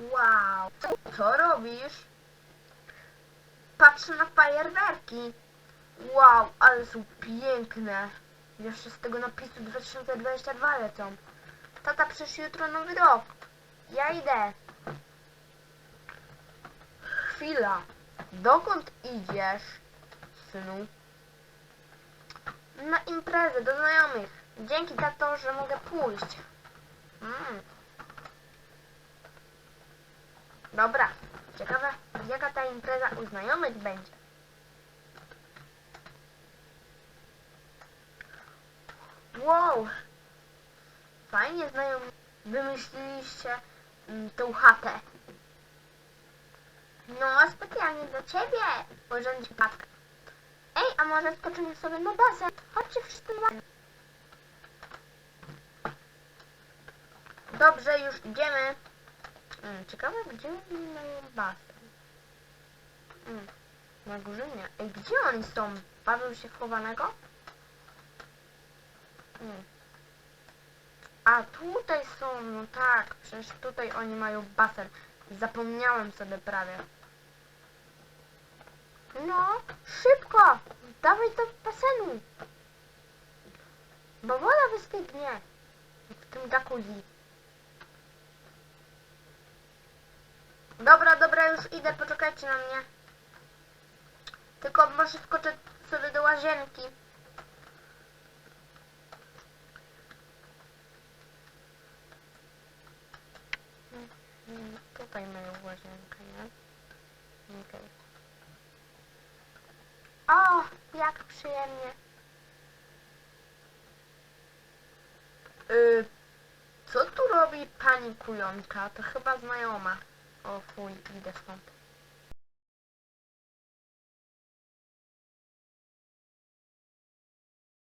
Wow. Co robisz? Patrzę na fajerwerki. Wow, ale są piękne. Jeszcze z tego napisu 2022 lecą. Tata, przecież jutro nowy rok. Ja idę. Chwila. Dokąd idziesz, synu? Na imprezę do znajomych. Dzięki tato, że mogę pójść. Mm. Dobra. Ciekawe, jaka ta impreza u znajomych będzie. Wow! Fajnie znajomi wymyśliliście mm, tą chatę. No, specjalnie dla ciebie urządzi patka. Ej, a może skoczymy sobie na basen? Chodźcie wszyscy na. Dobrze, już idziemy. Mm, ciekawe, gdzie oni mają basen? Mm, na górze nie. Ej, gdzie oni są? Bawią się w chowanego? Mm. A tutaj są, no tak, przecież tutaj oni mają basen. Zapomniałem sobie prawie. No, szybko! Dawaj do basenu! Bo woda wystygnie. W tym jacuzzi. Dobra, dobra, już idę, poczekajcie na mnie. Tylko może skoczę sobie do łazienki. Tutaj mają łazienkę, nie? Okej. O, jak przyjemnie. Y, co tu robi pani kujonka? To chyba znajoma. O fuj, idę stąd.